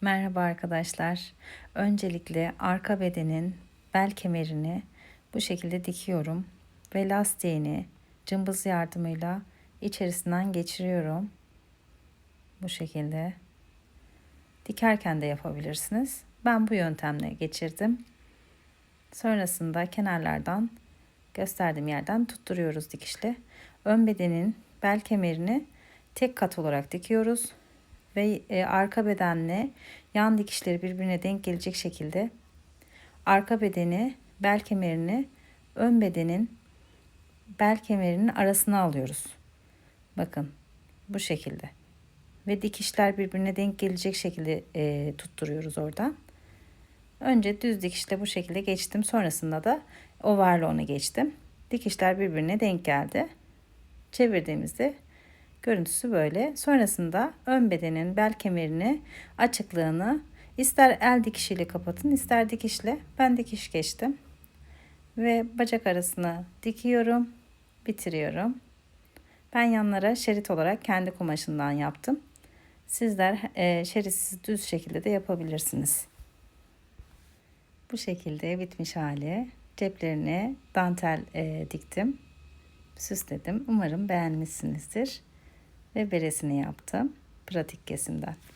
Merhaba arkadaşlar. Öncelikle arka bedenin bel kemerini bu şekilde dikiyorum ve lastiğini cımbız yardımıyla içerisinden geçiriyorum. Bu şekilde. Dikerken de yapabilirsiniz. Ben bu yöntemle geçirdim. Sonrasında kenarlardan gösterdiğim yerden tutturuyoruz dikişle. Ön bedenin bel kemerini tek kat olarak dikiyoruz ve e, arka bedenle yan dikişleri birbirine denk gelecek şekilde arka bedeni bel kemerini ön bedenin bel kemerinin arasına alıyoruz. Bakın bu şekilde ve dikişler birbirine denk gelecek şekilde e, tutturuyoruz oradan. Önce düz dikişle bu şekilde geçtim. Sonrasında da overlock'unu geçtim. Dikişler birbirine denk geldi. Çevirdiğimizde Görüntüsü böyle. Sonrasında ön bedenin bel kemerini açıklığını ister el dikişiyle kapatın ister dikişle. Ben dikiş geçtim. Ve bacak arasını dikiyorum. Bitiriyorum. Ben yanlara şerit olarak kendi kumaşından yaptım. Sizler e, şeritsiz düz şekilde de yapabilirsiniz. Bu şekilde bitmiş hali. Ceplerine dantel e, diktim. Süsledim. Umarım beğenmişsinizdir ve beresini yaptım. Pratik kesimden.